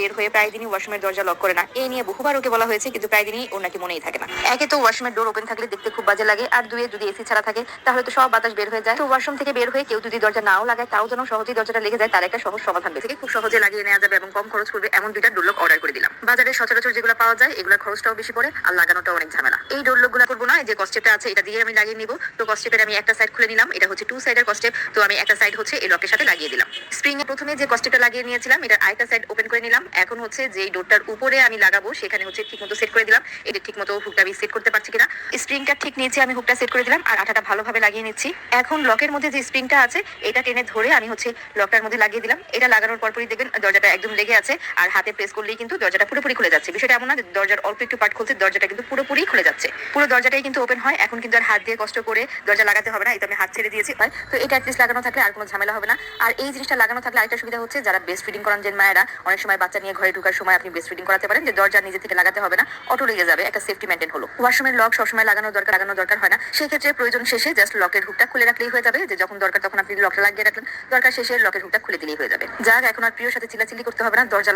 বের হয়ে প্রায় দিনই ওয়াশরুমের দরজা লক করে না। এই নিয়ে বহুবার ওকে বলা হয়েছে, কিন্তু প্রায় দিনই ওর নাকি মনেই থাকে না। একে তো ওয়াশরুমের ডোর ওপেন থাকলে দেখতে খুব বাজে লাগে, আর দুয়ে যদি এসি ছাড়া থাকে, তাহলে তো সব বাতাস বের হয়ে যায়। তো ওয়াশরুম থেকে বের হয়ে কেউ যদি দরজা নাও লাগায়, তাও যেন সহজেই দরজাটা লেগে যায়, তার একটা সহজ সমাধান থেকে খুব সহজে লাগিয়ে নেওয়া যাবে এবং কম খরচ করবে এমন দুইটা ডোরলক অর্ডার করে দিলাম। বাজারে সচরাচর যেগুলো পাওয়া যায়, এগুলোর খরচটাও বেশি পড়ে, আর লাগানোটা অনেক ঝামেলা। এই ডোরলকগুলো করব না যে কস্টেপটা আছে, এটা দিয়ে আমি লাগিয়ে নিব। তো কস্টেপের আমি একটা সাইড খুলে নিলাম, এটা হচ্ছে টু সাইডের কস্টেপ তো আমি একটা সাইড হচ্ছে এই লকের সাথে লাগিয়ে দিলাম। স্প্রিং এ প্রথমে যে কস্টেপটা লাগিয়ে নিয়েছিলাম এটার আরেকটা সাইড ওপেন করে নিলাম। এখন হচ্ছে যে ডোরটার উপরে আমি লাগাবো, সেখানে হচ্ছে ঠিক মতো সেট করে দিলাম। এটা ঠিক মতো হুকটা আমি সেট করতে পারছি কিনা। স্প্রিংটা ঠিক নিচে আমি হুকটা সেট করে দিলাম আর আঠাটা ভালোভাবে লাগিয়ে নিচ্ছি। এখন লকের মধ্যে যে স্প্রিংটা আছে, এটা টেনে ধরে আমি হচ্ছে লকটার মধ্যে লাগিয়ে দিলাম। এটা লাগানোর পরপরই দেখবেন, দরজাটা একদম লেগে আছে আর হাতে প্রেস করলেই কিন্তু দরজাটা পুরোপুরি খুলে যাচ্ছে। বিষয়টা এমন না দরজার অল্প একটু পার্ট খুলছে, দরজাটা কিন্তু পুরোপুরি খুলে যাচ্ছে। পুরো দরজাটাই কিন্তু ওপেন হয়। এখন কিন্তু আর হাত দিয়ে কষ্ট করে দরজা লাগাতে হবে না, এটা আমি হাত ছেড়ে দিয়েছি। হয়, তো এটা অ্যাটলিস্ট লাগানো থাকলে আর কোনো ঝামেলা হবে না। আর এই জিনিসটা লাগানো থাকলে আরেকটা সুবিধা হচ্ছে, যারা বেস্ট ফিডিং করান যে মায়েরা, অনেক সময় বাচ্চা নিয়ে ঘরে ঢোকার সময় আপনি ব্রেস্ট ফিডিং করাতে পারেন, যে দরজা নিজে থেকে লাগাতে হবে না অটো লেগে যাবে, একটা সেফটি মেনটেন হলো। ওয়াশরুমের লক সবসময় লাগানো দরকার লাগানো দরকার হয় না। সেই ক্ষেত্রে প্রয়োজন শেষে জাস্ট লকের হুকটা খুলে রাখলেই হয়ে যাবে, যে যখন দরকার তখন আপনি লকটা লাগিয়ে রাখলেন, দরকার শেষে লকের হুকটা খুলে দিলেই হয়ে যাবে। যাক, এখন আর প্রিয় সাথে চিলাচিলি করতে হবে না, দরজা